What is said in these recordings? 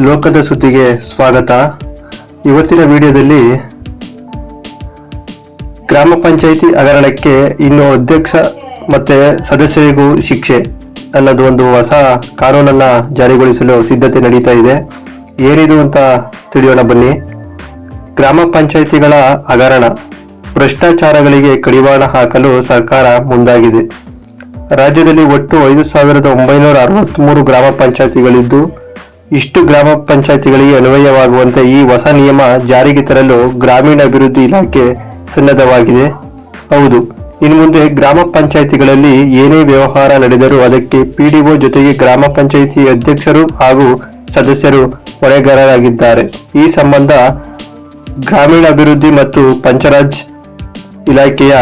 ಲೋಕದ ಸುದ್ದಿಗೆ ಸ್ವಾಗತ. ಇವತ್ತಿನ ವಿಡಿಯೋದಲ್ಲಿ ಗ್ರಾಮ ಪಂಚಾಯಿತಿ ಹಗರಣಕ್ಕೆ ಇನ್ನು ಅಧ್ಯಕ್ಷ ಮತ್ತೆ ಸದಸ್ಯರಿಗೂ ಶಿಕ್ಷೆ ಅನ್ನೋದು ಒಂದು ಹೊಸ ಕಾನೂನನ್ನ ಜಾರಿಗೊಳಿಸಲು ಸಿದ್ಧತೆ ನಡೀತಾ ಇದೆ. ಏನಿದು ಅಂತ ತಿಳಿಯೋಣ ಬನ್ನಿ. ಗ್ರಾಮ ಪಂಚಾಯಿತಿಗಳ ಹಗರಣ ಭ್ರಷ್ಟಾಚಾರಗಳಿಗೆ ಕಡಿವಾಣ ಹಾಕಲು ಸರ್ಕಾರ ಮುಂದಾಗಿದೆ. ರಾಜ್ಯದಲ್ಲಿ ಒಟ್ಟು ಐದು ಸಾವಿರದ ಒಂಬೈನೂರ ಅರವತ್ತ್ಮೂರು ಗ್ರಾಮ ಪಂಚಾಯಿತಿಗಳಿದ್ದು ಇಷ್ಟು ಗ್ರಾಮ ಪಂಚಾಯಿತಿಗಳಿಗೆ ಅನ್ವಯವಾಗುವಂತೆ ಈ ಹೊಸ ನಿಯಮ ಜಾರಿಗೆ ತರಲು ಗ್ರಾಮೀಣಾಭಿವೃದ್ಧಿ ಇಲಾಖೆ ಸನ್ನದ್ಧವಾಗಿದೆ. ಹೌದು, ಇನ್ನು ಮುಂದೆ ಗ್ರಾಮ ಪಂಚಾಯಿತಿಗಳಲ್ಲಿ ಏನೇ ವ್ಯವಹಾರ ನಡೆದರೂ ಅದಕ್ಕೆ ಪಿಡಿಒ ಜೊತೆಗೆ ಗ್ರಾಮ ಪಂಚಾಯಿತಿ ಅಧ್ಯಕ್ಷರು ಹಾಗೂ ಸದಸ್ಯರು ಹೊಣೆಗಾರರಾಗಿದ್ದಾರೆ. ಈ ಸಂಬಂಧ ಗ್ರಾಮೀಣಾಭಿವೃದ್ಧಿ ಮತ್ತು ಪಂಚರಾಜ್ ಇಲಾಖೆಯ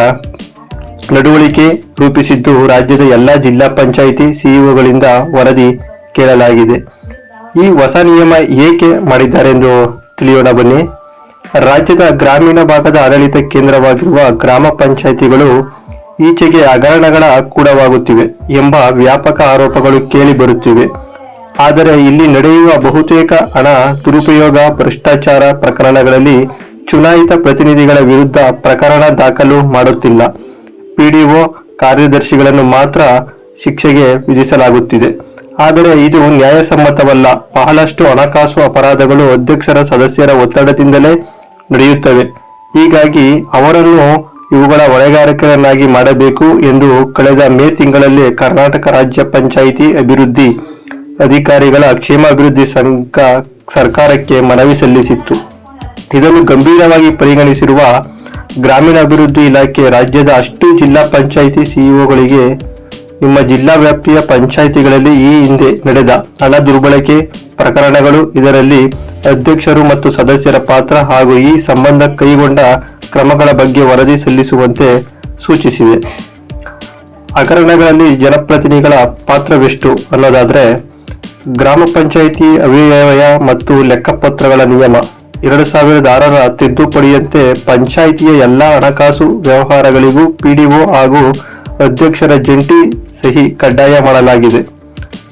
ನಡವಳಿಕೆ ರೂಪಿಸಿದ್ದು ರಾಜ್ಯದ ಎಲ್ಲ ಜಿಲ್ಲಾ ಪಂಚಾಯಿತಿ ಸಿಇಒಗಳಿಂದ ವರದಿ ಕೇಳಲಾಗಿದೆ. ಈ ಹೊಸ ನಿಯಮ ಏಕೆ ಮಾಡಿದ್ದಾರೆಂದು ತಿಳಿಯೋಣ ಬನ್ನಿ. ರಾಜ್ಯದ ಗ್ರಾಮೀಣ ಭಾಗದ ಆಡಳಿತ ಕೇಂದ್ರವಾಗಿರುವ ಗ್ರಾಮ ಪಂಚಾಯಿತಿಗಳು ಈಚೆಗೆ ಹಗರಣಗಳ ಕೂಡವಾಗುತ್ತಿವೆ ಎಂಬ ವ್ಯಾಪಕ ಆರೋಪಗಳು ಕೇಳಿ ಬರುತ್ತಿವೆ. ಆದರೆ ಇಲ್ಲಿ ನಡೆಯುವ ಬಹುತೇಕ ಹಣ ದುರುಪಯೋಗ, ಭ್ರಷ್ಟಾಚಾರ ಪ್ರಕರಣಗಳಲ್ಲಿ ಚುನಾಯಿತ ಪ್ರತಿನಿಧಿಗಳ ವಿರುದ್ಧ ಪ್ರಕರಣ ದಾಖಲು ಮಾಡುತ್ತಿಲ್ಲ. ಪಿಡಿಒ ಕಾರ್ಯದರ್ಶಿಗಳನ್ನು ಮಾತ್ರ ಶಿಕ್ಷೆಗೆ ವಿಧಿಸಲಾಗುತ್ತಿದೆ. ಆದರೆ ಇದು ನ್ಯಾಯಸಮ್ಮತವಲ್ಲ. ಬಹಳಷ್ಟು ಹಣಕಾಸು ಅಪರಾಧಗಳು ಅಧ್ಯಕ್ಷರ ಸದಸ್ಯರ ಒತ್ತಡದಿಂದಲೇ ನಡೆಯುತ್ತವೆ. ಹೀಗಾಗಿ ಅವರನ್ನು ಇವುಗಳ ಹೊಣೆಗಾರಿಕೆಯನ್ನಾಗಿ ಮಾಡಬೇಕು ಎಂದು ಕಳೆದ ಮೇ ತಿಂಗಳಲ್ಲಿ ಕರ್ನಾಟಕ ರಾಜ್ಯ ಪಂಚಾಯಿತಿ ಅಭಿವೃದ್ಧಿ ಅಧಿಕಾರಿಗಳ ಕ್ಷೇಮಾಭಿವೃದ್ಧಿ ಸಂಘ ಸರ್ಕಾರಕ್ಕೆ ಮನವಿ ಸಲ್ಲಿಸಿತ್ತು. ಇದನ್ನು ಗಂಭೀರವಾಗಿ ಪರಿಗಣಿಸಿರುವ ಗ್ರಾಮೀಣಾಭಿವೃದ್ಧಿ ಇಲಾಖೆ ರಾಜ್ಯದ ಅಷ್ಟು ಜಿಲ್ಲಾ ಪಂಚಾಯಿತಿ ಸಿಇಒಗಳಿಗೆ ನಿಮ್ಮ ಜಿಲ್ಲಾ ವ್ಯಾಪ್ತಿಯ ಪಂಚಾಯಿತಿಗಳಲ್ಲಿ ಈ ಹಿಂದೆ ನಡೆದ ಹಣ ದುರ್ಬಳಕೆ ಪ್ರಕರಣಗಳು, ಇದರಲ್ಲಿ ಅಧ್ಯಕ್ಷರು ಮತ್ತು ಸದಸ್ಯರ ಪಾತ್ರ ಹಾಗೂ ಈ ಸಂಬಂಧ ಕೈಗೊಂಡ ಕ್ರಮಗಳ ಬಗ್ಗೆ ವರದಿ ಸಲ್ಲಿಸುವಂತೆ ಸೂಚಿಸಿದೆ ಹಗರಣಗಳಲ್ಲಿ ಜನಪ್ರತಿನಿಧಿಗಳ ಪಾತ್ರವೆಷ್ಟು ಅನ್ನೋದಾದರೆ, ಗ್ರಾಮ ಪಂಚಾಯಿತಿ ಅವ್ಯಯ ಮತ್ತು ಲೆಕ್ಕಪತ್ರಗಳ ನಿಯಮ ಎರಡು ಸಾವಿರದ ಆರರ ತಿದ್ದುಪಡಿಯಂತೆ ಪಂಚಾಯಿತಿಯ ಎಲ್ಲ ಹಣಕಾಸು ವ್ಯವಹಾರಗಳಿಗೂ ಪಿಡಿಒ ಹಾಗೂ ಅಧ್ಯಕ್ಷರ ಜಂಟಿ ಸಹಿ ಕಡ್ಡಾಯ ಮಾಡಲಾಗಿದೆ.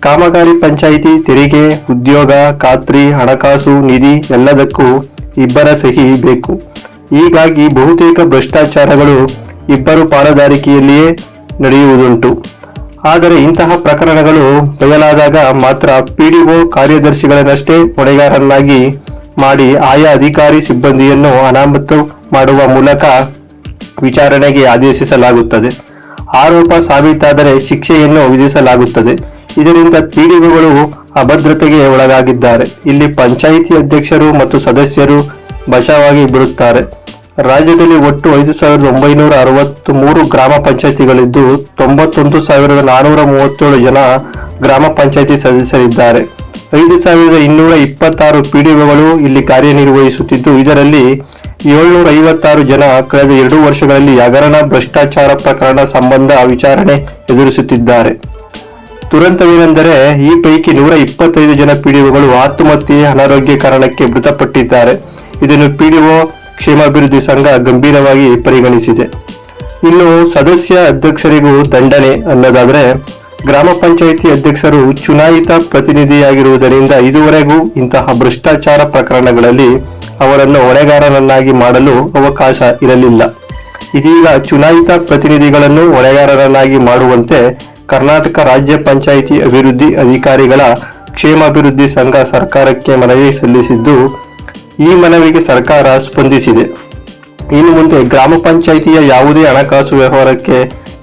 ಕಾಮಗಾರಿ ಪಂಚಾಯಿತಿ ತೆರಿಗೆ, ಉದ್ಯೋಗ, ಖಾತ್ರಿ, ಹಣಕಾಸು, ನಿಧಿ ಎಲ್ಲದಕ್ಕೂ ಇಬ್ಬರ ಸಹಿ ಬೇಕು. ಹೀಗಾಗಿ ಬಹುತೇಕ ಭ್ರಷ್ಟಾಚಾರಗಳು ಇಬ್ಬರು ಪಾಲುದಾರಿಕೆಯಲ್ಲಿಯೇ ನಡೆಯುವುದುಂಟು. ಆದರೆ ಇಂತಹ ಪ್ರಕರಣಗಳು ಬಯಲಾದಾಗ ಮಾತ್ರ ಪಿಡಿಒ ಕಾರ್ಯದರ್ಶಿಗಳನ್ನಷ್ಟೇ ಹೊಣೆಗಾರನ್ನಾಗಿ ಮಾಡಿ ಆಯಾ ಅಧಿಕಾರಿ ಸಿಬ್ಬಂದಿಯನ್ನು ಅನಾಮತು ಮಾಡುವ ಮೂಲಕ ವಿಚಾರಣೆಗೆ ಆದೇಶಿಸಲಾಗುತ್ತದೆ. ಆರೋಪ ಸಾಬೀತಾದರೆ ಶಿಕ್ಷೆಯನ್ನು ವಿಧಿಸಲಾಗುತ್ತದೆ. ಇದರಿಂದ ಪಿಡಿಒಗಳು ಅಭದ್ರತೆಗೆ ಒಳಗಾಗಿದ್ದಾರೆ. ಇಲ್ಲಿ ಪಂಚಾಯಿತಿ ಅಧ್ಯಕ್ಷರು ಮತ್ತು ಸದಸ್ಯರು ಬಚಾವಾಗಿ ಬಿಡುತ್ತಾರೆ ರಾಜ್ಯದಲ್ಲಿ ಒಟ್ಟು ಐದು ಸಾವಿರದ ಒಂಬೈನೂರ ಅರವತ್ತ್ ಮೂರು ಗ್ರಾಮ ಪಂಚಾಯಿತಿಗಳಿದ್ದು, ತೊಂಬತ್ತೊಂದು ಸಾವಿರದ ನಾನೂರ ಮೂವತ್ತೇಳು ಜನ ಗ್ರಾಮ ಪಂಚಾಯಿತಿ ಸದಸ್ಯರಿದ್ದಾರೆ. ಐದು ಸಾವಿರದ ಇನ್ನೂರ ಇಪ್ಪತ್ತಾರು ಪಿಡಿಒಗಳು ಇಲ್ಲಿ ಕಾರ್ಯನಿರ್ವಹಿಸುತ್ತಿದ್ದು, ಇದರಲ್ಲಿ ಏಳ್ನೂರ ಐವತ್ತಾರು ಜನ ಕಳೆದ ಎರಡು ವರ್ಷಗಳಲ್ಲಿ ಹಗರಣ, ಭ್ರಷ್ಟಾಚಾರ ಪ್ರಕರಣ ಸಂಬಂಧ ವಿಚಾರಣೆ ಎದುರಿಸುತ್ತಿದ್ದಾರೆ. ದುರಂತವೇನೆಂದರೆ, ಈ ಪೈಕಿ ನೂರ ಇಪ್ಪತ್ತೈದು ಜನ ಪಿಡಿಒಗಳು ಆತ್ಮಹತ್ಯೆ ಅನಾರೋಗ್ಯ ಕಾರಣಕ್ಕೆ ಮೃತಪಟ್ಟಿದ್ದಾರೆ. ಇದನ್ನು ಪಿಡಿಒ ಕ್ಷೇಮಾಭಿವೃದ್ಧಿ ಸಂಘ ಗಂಭೀರವಾಗಿ ಪರಿಗಣಿಸಿದೆ. ಇನ್ನು ಸದಸ್ಯ ಅಧ್ಯಕ್ಷರಿಗೂ ದಂಡನೆ ಅನ್ನೋದಾದ್ರೆ ಗ್ರಾಮ ಪಂಚಾಯಿತಿ ಅಧ್ಯಕ್ಷರು ಚುನಾಯಿತ ಪ್ರತಿನಿಧಿಯಾಗಿರುವುದರಿಂದ ಇದುವರೆಗೂ ಇಂತಹ ಭ್ರಷ್ಟಾಚಾರ ಪ್ರಕರಣಗಳಲ್ಲಿ ಅವರನ್ನು ಹೊಣೆಗಾರರನ್ನಾಗಿ ಮಾಡಲು ಅವಕಾಶ ಇರಲಿಲ್ಲ. ಇದೀಗ ಚುನಾಯಿತ ಪ್ರತಿನಿಧಿಗಳನ್ನು ಹೊಣೆಗಾರರನ್ನಾಗಿ ಮಾಡುವಂತೆ ಕರ್ನಾಟಕ ರಾಜ್ಯ ಪಂಚಾಯಿತಿ ಅಭಿವೃದ್ಧಿ ಅಧಿಕಾರಿಗಳ ಕ್ಷೇಮಾಭಿವೃದ್ಧಿ ಸಂಘ ಸರ್ಕಾರಕ್ಕೆ ಮನವಿ ಸಲ್ಲಿಸಿದ್ದು, ಈ ಮನವಿಗೆ ಸರ್ಕಾರ ಸ್ಪಂದಿಸಿದೆ. ಇನ್ನು ಮುಂದೆ ಗ್ರಾಮ ಪಂಚಾಯಿತಿಯ ಯಾವುದೇ ಹಣಕಾಸು ವ್ಯವಹಾರಕ್ಕೆ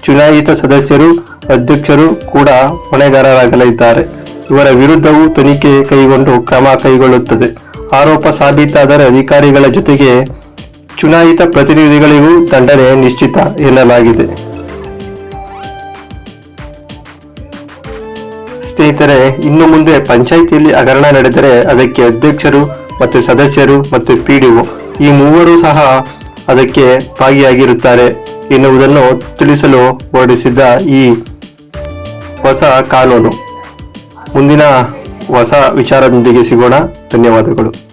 ಚುನಾಯಿತ ಸದಸ್ಯರು ಅಧ್ಯಕ್ಷರು ಕೂಡ ಹೊಣೆಗಾರರಾಗಲಿದ್ದಾರೆ. ಇವರ ವಿರುದ್ಧವೂ ತನಿಖೆ ಕೈಗೊಂಡು ಕ್ರಮ ಕೈಗೊಳ್ಳುತ್ತದೆ. ಆರೋಪ ಸಾಬೀತಾದರೆ ಅಧಿಕಾರಿಗಳ ಜೊತೆಗೆ ಚುನಾಯಿತ ಪ್ರತಿನಿಧಿಗಳಿಗೂ ದಂಡನೆ ನಿಶ್ಚಿತ ಎನ್ನಲಾಗಿದೆ. ಸ್ನೇಹಿತರೆ, ಇನ್ನು ಮುಂದೆ ಪಂಚಾಯಿತಿಯಲ್ಲಿ ಹಗರಣ ನಡೆದರೆ ಅದಕ್ಕೆ ಅಧ್ಯಕ್ಷರು ಮತ್ತು ಸದಸ್ಯರು ಮತ್ತು ಪಿಡಿಒ ಈ ಮೂವರು ಸಹ ಅದಕ್ಕೆ ಭಾಗಿಯಾಗಿರುತ್ತಾರೆ. ಎನ್ನುವುದನ್ನು ತಿಳಿಸಲು ಹೊರಡಿಸಿದ್ದ ಈ ಹೊಸ ಕಾನೂನು. ಮುಂದಿನ ಹೊಸ ವಿಚಾರದೊಂದಿಗೆ ಸಿಗೋಣ. ಧನ್ಯವಾದಗಳು.